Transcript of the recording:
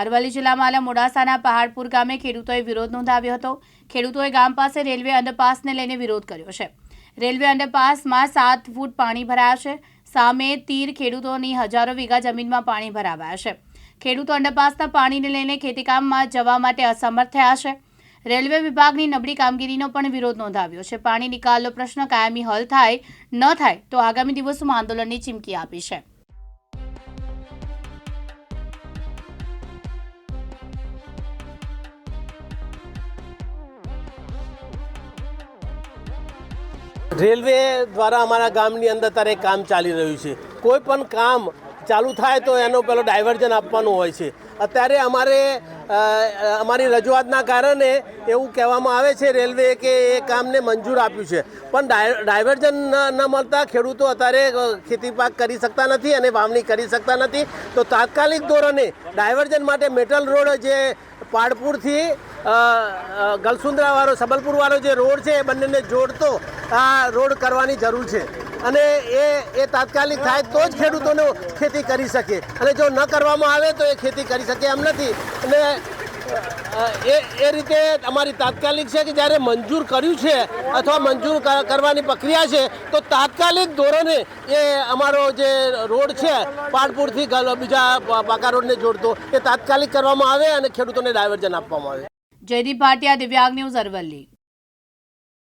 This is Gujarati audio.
અરવલ્લી જિલ્લામાં આવેલા મોડાસાના પહાડપુર ગામે ખેડૂતોએ વિરોધ નોંધાવ્યો હતો. ખેડૂતોએ ગામ પાસે રેલવે અંડરપાસને લઈને વિરોધ કર્યો છે. રેલવે અંડરપાસમાં સાત ફૂટ પાણી ભરાયા છે. સામે તીર ખેડૂતોની હજારો વીઘા જમીનમાં પાણી ભરાવાયા છે. ખેડૂતો અંડરપાસના પાણીને લઈને ખેતીકામમાં જવા માટે અસમર્થ થયા છે. રેલવે વિભાગની નબળી કામગીરીનો પણ વિરોધ નોંધાવ્યો છે. પાણી નિકાલનો પ્રશ્ન કાયમી હલ થાય, ન થાય તો આગામી દિવસોમાં આંદોલનની ચીમકી આપી છે. રેલવે દ્વારા અમારા ગામની અંદર અત્યારે કામ ચાલી રહ્યું છે. કોઈ પણ કામ ચાલુ થાય તો એનો પેલો ડાયવર્ઝન આપવાનું હોય છે. અત્યારે અમારે અમારી રજૂઆતના કારણે એવું કહેવામાં આવે છે રેલવે કે એ કામને મંજૂર આપ્યું છે. પણ ડાય- ડાયવર્ઝન ન મળતા ખેડૂતો અત્યારે ખેતી પાક કરી શકતા નથી અને વાવણી કરી શકતા નથી. તો તાત્કાલિક ધોરણે ડાયવર્ઝન માટે મેટલ રોડ જે પાડપુરથી ગલસુંદરાવાળો, સબલપુરવાળો જે રોડ છે એ બંનેને જોડતો આ રોડ કરવાની જરૂર છે. અને એ એ તાત્કાલિક થાય તો જ ખેડૂતોને ખેતી કરી શકે. અને જો ન કરવામાં આવે તો એ ખેતી કરી શકે એમ નથી. અને એ એ રીતે અમારી તાત્કાલિક છે કે જ્યારે મંજૂર કર્યું છે અથવા મંજૂર કરવાની પ્રક્રિયા છે, તો તાત્કાલિક ધોરણે એ અમારો જે રોડ છે પાટપુરથી બીજા પાકા રોડને જોડતો, એ તાત્કાલિક કરવામાં આવે અને ખેડૂતોને ડાયવર્જન આપવામાં આવે. જયદીપ ભાટિયા, દિવ્યાંગ ન્યૂઝ અરવલ્લી.